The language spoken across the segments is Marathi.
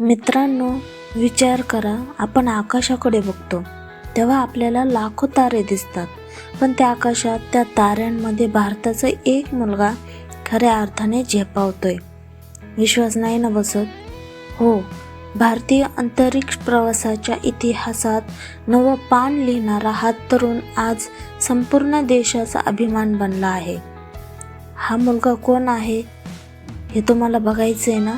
मित्रांनो विचार करा आपण आकाशाकडे बघतो. तेव्हा आपल्याला लाखो तारे दिसतात. पण त्या आकाशात त्या ताऱ्यांमध्ये भारताचा एक मुलगा खऱ्या अर्थाने झेपावतोय. विश्वास नाही ना बसत? हो भारतीय अंतरिक्ष प्रवासाच्या इतिहासात नवं पान लिहिणारा हा तरुण आज संपूर्ण देशाचा अभिमान बनला आहे. हा मुलगा कोण आहे हे तुम्हाला बघायचं आहे ना?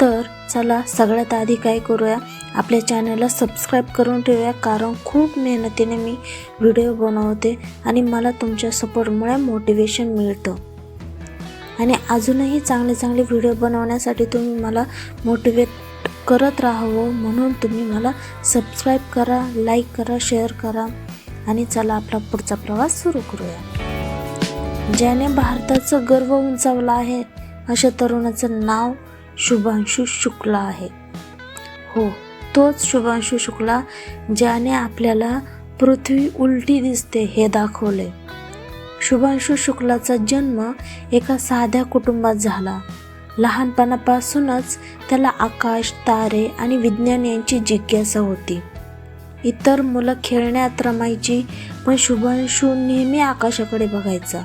तर चला सगळ्यात आधी काय करूया? आपल्या चॅनलला सबस्क्राईब करून ठेवूया कारण खूप मेहनतीने मी व्हिडिओ बनवते आणि मला तुमच्या सपोर्टमुळे मोटिवेशन मिळतं. आणि अजूनही चांगले चांगले व्हिडिओ बनवण्यासाठी तुम्ही मला मोटिवेट करत राहावं म्हणून तुम्ही मला सबस्क्राईब करा लाईक करा शेअर करा. आणि चला आपला पुढचा प्रवास सुरू करूया. ज्याने भारताचं गर्व उंचावला आहे अशा तरुणाचं नाव शुभांशु शुक्ला आहे. हो तोच शुभांशु शुक्ला ज्याने आपल्याला पृथ्वी उलटी दिसते हे दाखवले. शुभांशु शुक्लाचा जन्म एका साध्या कुटुंबात झाला. लहानपणापासूनच त्याला आकाश तारे आणि विज्ञान यांची जिज्ञासा होती. इतर मुलं खेळण्यात रमायची पण शुभांशू नेहमी आकाशाकडे बघायचा.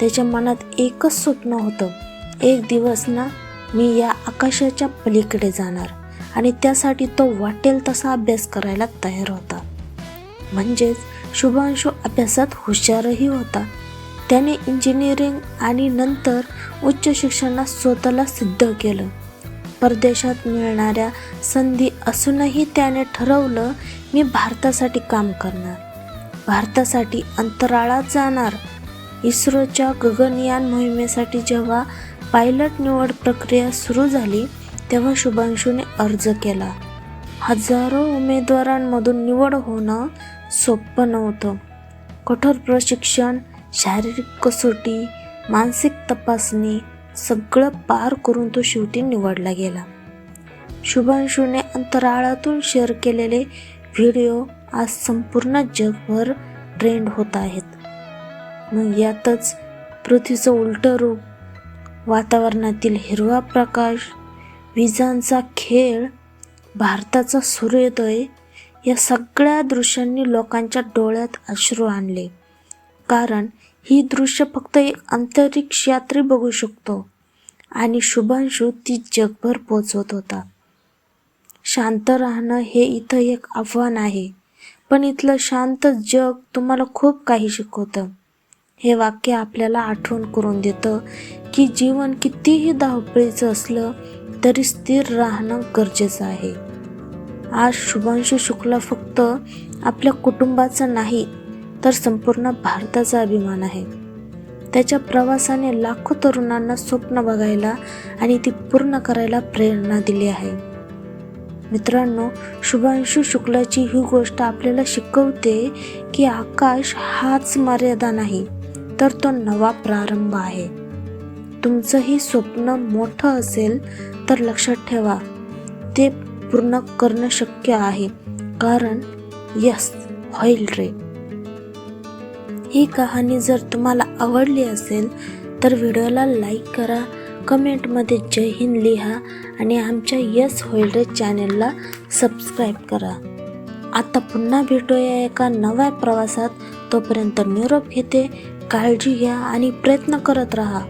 त्याच्या मनात एकच स्वप्न होतं. एक दिवस ना मी या आकाशाच्या पलीकडे जाणार आणि त्यासाठी तो वाटेल तसा अभ्यास करायला तयार होता. म्हणजेच शुभांशू अभ्यासात हुशारही होता. त्याने इंजिनिअरिंग आणि नंतर उच्च शिक्षणात स्वतःला सिद्ध केलं. परदेशात मिळणाऱ्या संधी असूनही त्याने ठरवलं मी भारतासाठी काम करणार. भारतासाठी अंतराळात जाणार. इस्रोच्या गगनयान मोहिमेसाठी जेव्हा पायलट निवड प्रक्रिया सुरू झाली तेव्हा शुभांशूने अर्ज केला. हजारो उमेदवारांमधून निवड होणं सोपं नव्हतं. कठोर प्रशिक्षण शारीरिक कसोटी मानसिक तपासणी सगळं पार करून तो शेवटी निवडला गेला. शुभांशूने अंतराळातून शेअर केलेले व्हिडिओ आज संपूर्ण जगभर ट्रेंड होत आहेत. मग यातच पृथ्वीचं उलटं रूप वातावरणातील हिरवा प्रकाश विजांचा खेळ भारताचा सूर्योदय या सगळ्या दृश्यांनी लोकांच्या डोळ्यात अश्रू आणले. कारण ही दृश्य फक्त एक अंतरिक्ष यात्री बघू शकतो आणि शुभांशू ती जगभर पोचवत होता. शांत राहणं हे इथं एक आव्हान आहे पण इथलं शांत जग तुम्हाला खूप काही शिकवतं. हे वाक्य आपल्याला आठवण करून देतं की जीवन कितीही धावपळीचं असलं तरी स्थिर राहणं गरजेचं आहे. आज शुभांशू शुक्ला फक्त आपल्या कुटुंबाचा नाही तर संपूर्ण भारताचा अभिमान आहे. त्याच्या प्रवासाने लाखो तरुणांना स्वप्न बघायला आणि ती पूर्ण करायला प्रेरणा दिली आहे. मित्रांनो शुभांशू शुक्लाची ही गोष्ट आपल्याला शिकवते की आकाश हाच मर्यादा नाही. तर तो नवा प्रारंभ आहे. तुमचंही स्वप्न मोठं असेल तर लक्षात ठेवा. ते पूर्ण करणं शक्य आहे. कारण यस होईल रे. ही कहाणी जर तुम्हाला आवडली असेल तर व्हिडिओला लाईक करा कमेंटमध्ये जय हिंद लिहा आणि आमच्या यस होईल रे चॅनेलला सबस्क्राईब करा. आता पुन्हा भेटूया एका नव्या प्रवासात. तोपर्यंत निरोप घेते. काळजी घ्या आणि प्रयत्न करत राहा.